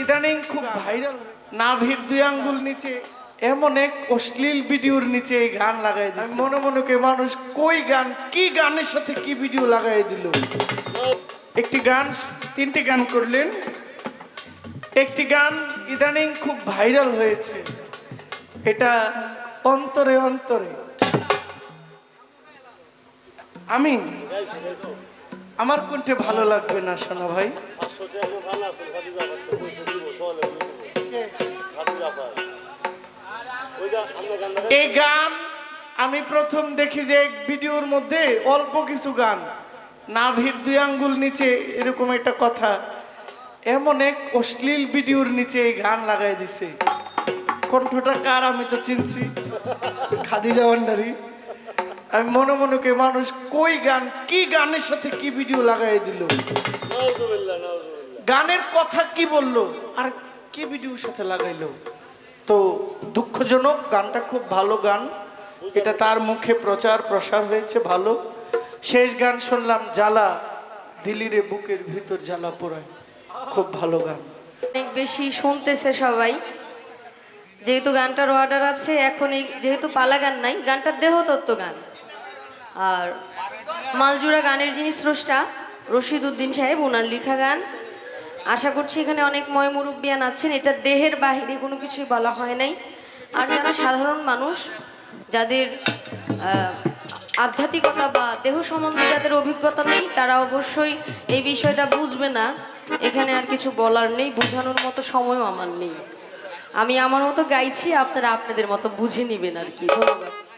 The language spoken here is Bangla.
ইদানিং খুব ভাইরাল না নাভির দুই আঙ্গুল নিচে এমন এক অশ্লীল ভিডিওর নিচে এই গান লাগাই দিল মনে মনে কে মানুষ কই গান কি গানের সাথে কি ভিডিও লাগাই দিল? একটি গান তিনটি গান করলেন। একটি গান ইদানিং খুব ভাইরাল হয়েছে। এটা অন্তরে অন্তরে। আমি আমার কোনটা ভালো লাগবে না শোনা ভাই। এই গান, আমি প্রথম দেখি যে এক ভিডিওর মধ্যে অল্প কিছু গান। নাভির দুই আঙ্গুল নিচে এরকম একটা কথা। এমন এক অশ্লীল ভিডিওর নিচে এই গান লাগাই দিছে। কণ্ঠটা কার আমি তো চিনছি। খাদিজা ভান্ডারি। আমি মনে মনে কে মানুষ কই গান, কি গানের সাথে কি ভিডিও লাগাই দিল? গানের কথা কি বলল? আর কি ভিডিওর সাথে লাগাইলো? তো দুঃখজনক, গানটা খুব ভালো গান। এটা তার মুখে প্রচার, প্রসার হয়েছে ভালো। শেষ গান শুনলাম, জ্বালা দিলিরে বুকের ভিতর জ্বালা পোড়ায়। খুব ভালো গান। অনেক বেশি শুনতেছে সবাই। যেহেতু গানটার অর্ডার আছে এখন এই যেহেতু পালা গান নাই, গানটার দেহতত্ত্ব গান। আর মালজুরা গানের যিনি স্রষ্টা, রশিদ উদ্দিন সাহেব ওনার লেখা গান। আশা করছি এখানে অনেক ময় মুরব্বিয়ান আছেন। এটা দেহের বাহিরে কোনো কিছুই বলা হয় নাই। আর যারা সাধারণ মানুষ, যাদের আধ্যাত্মিকতা বা দেহ সম্বন্ধে যাদের অভিজ্ঞতা নেই, তারা অবশ্যই এই বিষয়টা বুঝবে না। এখানে আর কিছু বলার নেই, বোঝানোর মতো সময়ও আমার নেই। আমি আমার মতো গাইছি, আপনারা আপনাদের মতো বুঝে নেবেন আর কি। ধন্যবাদ।